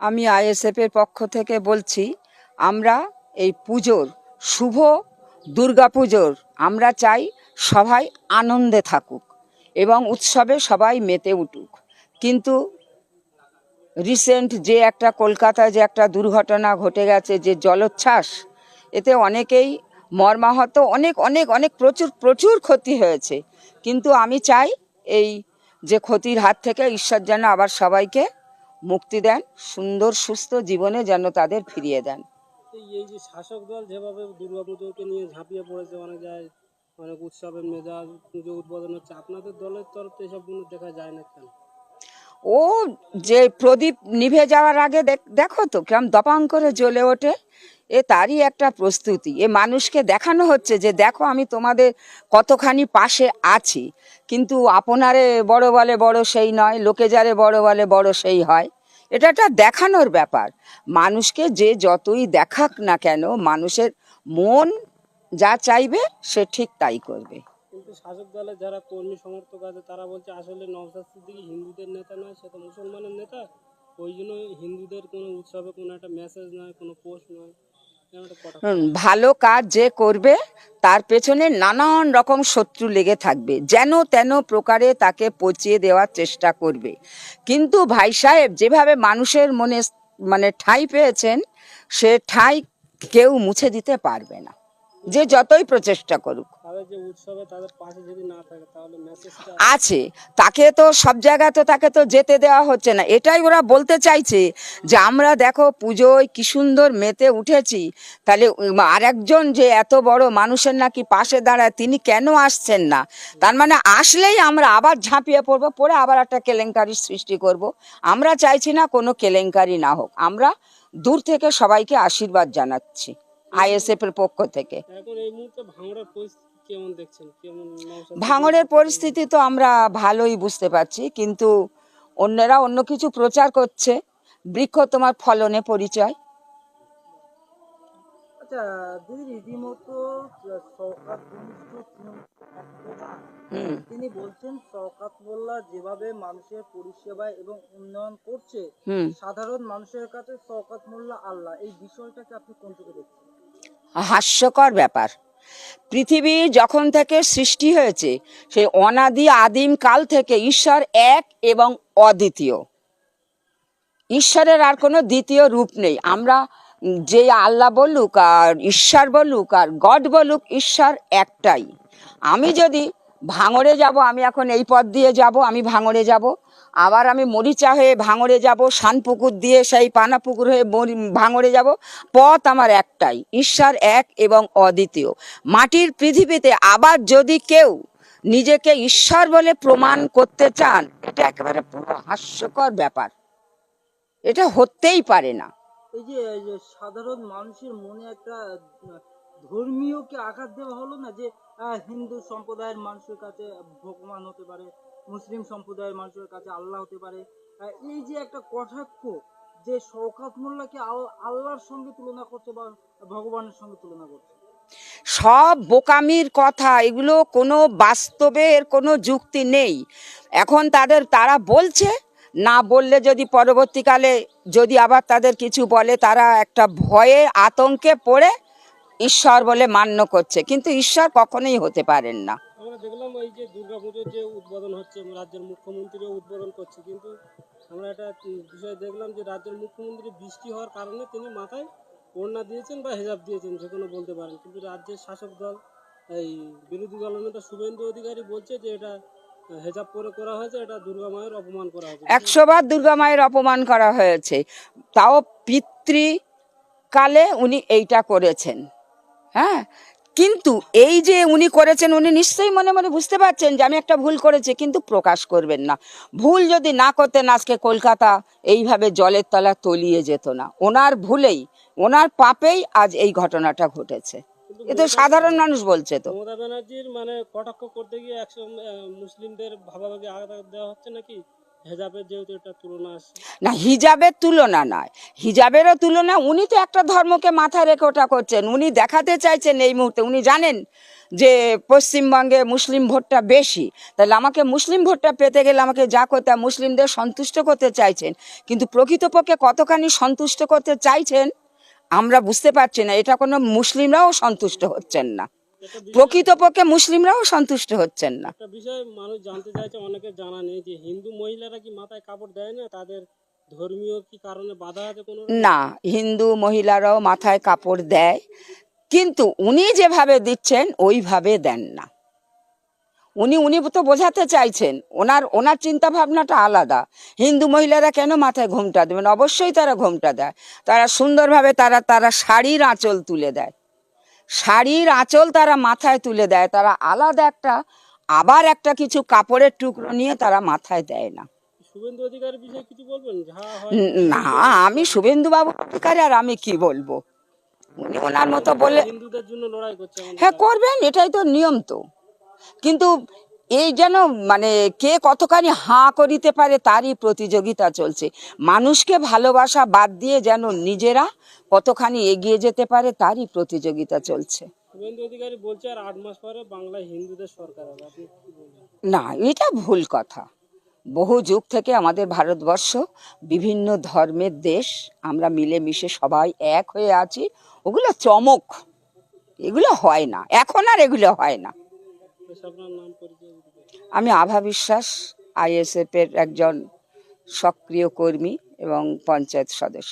আমি আইএসএফ এর পক্ষ থেকে বলছি, আমরা এই পুজোর, শুভ দুর্গা পুজোর, আমরা চাই সবাই আনন্দে থাকুক এবং উৎসবে সবাই মেতে উঠুক। কিন্তু রিসেন্ট যে একটা কলকাতায় যে একটা দুর্ঘটনা ঘটে গেছে, যে জলোচ্ছ্বাস, এতে অনেকেই মর্মাহত, অনেক অনেক অনেক প্রচুর প্রচুর ক্ষতি হয়েছে। কিন্তু আমি চাই এই যে ক্ষতির হাত থেকে ঈশ্বর যেন আবার সবাইকে মুক্তি দেন, সুন্দর, সুস্থ জীবনে যেন তাদের ফিরিয়ে দেন। এই যে শাসক দল যেভাবে দুর্গাপুজোকে নিয়ে ঝাঁপিয়ে পড়েছে অনেক জায়গায়, অনেক উৎসবের মেজাজ, পুজো উদ্বোধন হচ্ছে আপনাদের দলের তরফ থেকে এসব দেখা যায় না কেন? ও যে প্রদীপ নিভে যাওয়ার আগে দেখ- তো, কিরম দপাং করে জ্বলে ওঠে। এ তারই একটা প্রস্তুতি। এ মানুষকে দেখানো হচ্ছে যে, দেখো আমি তোমাদের কতখানি পাশে আছি। কিন্তু আপনারে বড় বলে বড় সেই নয়, লোকে যারে বড় বলে বড় সেই হয়। এটা একটা দেখানোর ব্যাপার। মানুষকে যে যতই দেখাক না কেন, মানুষের মন যা চাইবে, সে ঠিক তাই করবে। কিন্তু শাসক দলের যারা কর্মী সমর্থক আছে, তারা বলছে আসলে নওশাদ সিদ্দিকী হিন্দুদের নেতা নয়, সে তো মুসলমানের নেতা। ওই জন্য হিন্দুদের কোনো উৎসবে কোনো একটা মেসেজ নয়, কোনো পোস্ট নয়। ভালো কাজ যে করবে, তার পেছনে নানান রকম শত্রু লেগে থাকবে, যেন তেন প্রকারে তাকে পচিয়ে দেওয়ার চেষ্টা করবে। কিন্তু ভাই সাহেব, যেভাবে মানুষের মনে মানে ঠাঁই পেয়েছেন, সে ঠাই কেউ মুছে দিতে পারবে না। যে যতই প্রচেষ্টা করুক। তাদের যে উৎসবে তাদের পাশে যদি না থাকে তাহলে মেসেজটা আছে। তাকে তো সব জায়গায় তো তাকে তো যেতে দেওয়া হচ্ছে না। এটাই ওরা বলতে চাইছে যে আমরা দেখো পুজোয় কি সুন্দর মেতে উঠেছি। তাহলে আরেকজন যে এত বড় মানুষের নাকি পাশে দাঁড়ায় তিনি কেন আসছেন না? তার মানে আসলেই আমরা আবার ঝাঁপিয়ে পড়ব পরে আবার একটা কেলেঙ্কারির সৃষ্টি করব। আমরা চাইছি না কোনো কেলেঙ্কারি না হোক। আমরা দূর থেকে সবাইকে আশীর্বাদ জানাচ্ছি আইএসএফ এর পক্ষ থেকে। এখন এই মুহূর্তে ভাঙড়ার পরিস্থিতি কেমন দেখছেন? কেমন ভাঙড়ের পরিস্থিতি তো আমরা ভালোই বুঝতে পারছি কিন্তু অন্যরা অন্য কিছু প্রচার করছে। বৃক্ষ তোমার ফলনে পরিচয়। আচ্ছা দিদি রীতিমতো সরকার তিনি বলছেন শওকাত মোল্লা যেভাবে মানুষের পরিষেবা এবং উন্নয়ন করছে হুম। সাধারণ মানুষের কাছে শওকাত মোল্লা আল্লাহ। এই বিষয়টাকে আপনি কোন চোখে দেখছেন? হাস্যকর ব্যাপার। পৃথিবী যখন থেকে সৃষ্টি হয়েছে সেই অনাদি আদিম কাল থেকে ঈশ্বর এক এবং অদ্বিতীয়। ঈশ্বরের আর কোনো দ্বিতীয় রূপ নেই। আমরা যে আল্লাহ বলুক আর ঈশ্বর বলুক আর গড বলুক, ঈশ্বর একটাই। আমি যদি ভাঙড়ে যাব, আমি এখন এই পথ দিয়ে যাব, আমি ভাঙড়ে যাব। আবার আমি মরিচা হয়ে ভাঙড়ে যাব শানপুকুর দিয়ে সেই পানাপুকুর হয়ে মরি- ভাঙড়ে যাব। পথ আমার একটাই ঈশ্বর এক এবং অদ্বিতীয়। মাটির পৃথিবীতে আবার যদি কেউ নিজেকে ঈশ্বর বলে প্রমাণ করতে চান এটা একেবারে পুরো হাস্যকর ব্যাপার। এটা হতেই পারে না। এই যে সাধারণ মানুষের মনে একটা আহ, ধর্মীয় আঘাত দেওয়া হলো না যে হিন্দু সম্প্রদায়ের মানুষের কাছে ভগবান হতে পারে মুসলিম সম্প্রদায়ের মানুষের কাছে আল্লাহ হতে পারে। এই যে একটা কটাক্ষ যে শওকাত মোল্লাকে আল্লাহর সঙ্গে তুলনা করছে বা ভগবানের সঙ্গে তুলনা করছে। সব বোকামির কথা, এগুলো কোনো বাস্তবের কোনো যুক্তি নেই। এখন তাদের, তারা বলছে, না বললে যদি পরবর্তীকালে যদি আবার তাদের কিছু বলে, তারা একটা ভয়ে, আতঙ্কে পড়ে ঈশ্বর বলে মান্য করছে। কিন্তু ঈশ্বর কখনোই হতে পারেন না। আমরা দেখলাম এই যে দুর্গাপুজোর যে উদ্বোধন হচ্ছে রাজ্যের মুখ্যমন্ত্রীও উদ্বোধন করছে। কিন্তু আমরা একটা বিষয় দেখলাম যে, রাজ্যের মুখ্যমন্ত্রী বৃষ্টি হওয়ার কারণে তিনি মাথায় ওড়না দিয়েছেন বা হেজাব দিয়েছেন, যে কোনো বলতে পারেন। কিন্তু রাজ্যের শাসক দল, এই বিরোধী দলনেতা শুভেন্দু অধিকারী বলছে যে, এটা হেজাব পরে করা হয়েছে, এটা দুর্গা মায়ের অপমান করা হয়েছে। একশো বার দুর্গা মায়ের অপমান করা হয়েছে। তাও পিতৃকালে উনি এইটা করেছেন। হ্যাঁ? কিন্তু এই যে উনি করেছেন উনি নিশ্চয়ই মনে মনে বুঝতে পারছেন যে আমি একটা ভুল করেছি কিন্তু প্রকাশ করবেন না। ভুল যদি না করতেন আজকে কলকাতা এইভাবে জলের তলা তলিয়ে যেত না। ওনার ভুলেই ওনার পাপেই আজ এই ঘটনাটা ঘটেছে। এ তো সাধারণ মানুষ বলছে তো। মমতা ব্যানার্জির মানে কটাক্ষ করতে গিয়ে একশো মুসলিমদের ভাগাভাগি আঘাত দেওয়া হচ্ছে নাকি? না, হিজাবের তুলনা নয়। হিজাবেরও তুলনা, উনি তো একটা ধর্মকে মাথায় রেখে ওটা করছেন। উনি দেখাতে চাইছেন এই মুহূর্তে। উনি জানেন যে পশ্চিমবঙ্গে মুসলিম ভোটটা বেশি। তাহলে আমাকে মুসলিম ভোটটা পেতে গেলে আমাকে যা করতে মুসলিমদের সন্তুষ্ট করতে চাইছেন। কিন্তু প্রকৃতপক্ষে কতখানি সন্তুষ্ট করতে চাইছেন, আমরা বুঝতে পারছি না। এটা কোনো মুসলিমরাও সন্তুষ্ট হচ্ছেন না। প্রকৃতপক্ষে মুসলিমরাও সন্তুষ্ট হচ্ছেন না। একটা বিষয় মানুষ জানতে চাইছে অনেকের জানা নেই যে হিন্দু মহিলারা কি মাথায় কাপড় দেয় না? তাদের ধর্মীয় কি কারণে বাধা আছে কোনো না হিন্দু মহিলারাও মাথায় কাপড় দেয় কিন্তু উনি যেভাবে দিচ্ছেন ওইভাবে দেন না। উনি উনি তো বোঝাতে চাইছেন ওনার ওনার চিন্তা ভাবনাটা আলাদা। হিন্দু মহিলারা কেন মাথায় ঘোমটা দেবেন? অবশ্যই তারা ঘোমটা দেয়। তারা সুন্দরভাবে তারা তারা শাড়ির আঁচল তুলে দেয়। শাড়ির আঁচল তারা মাথায় তুলে দেয়। তারা আলাদা একটা আবার একটা কিছু কাপড়ের টুকরো নিয়ে তারা মাথায় দেয় না। শুভেন্দু অধিকারীর বিষয়ে কিছু বলবেন? যা না আমি শুভেন্দু বাবু অধিকারী আর আমি কি বলব? উনি ওনার মতো বলে হ্যাঁ করবেন এটাই তো নিয়ম তো। কিন্তু এই যেন মানে কে কতখানি হাঁ করিতে পারে তারই প্রতিযোগিতা চলছে। মানুষকে ভালোবাসা বাদ দিয়ে যেন নিজেরা কতখানি এগিয়ে যেতে পারে তারই প্রতিযোগিতা চলছে। না এটা ভুল কথা। বহু যুগ থেকে আমাদের ভারতবর্ষ বিভিন্ন ধর্মের দেশ আমরা মিলেমিশে সবাই এক হয়ে আছি। ওগুলো চমক। এগুলো হয় না। এখন আর এগুলো হয় না। আমি আভা বিশ্বাস আইএসএফ এর একজন সক্রিয় কর্মী এবং পঞ্চায়েত সদস্য।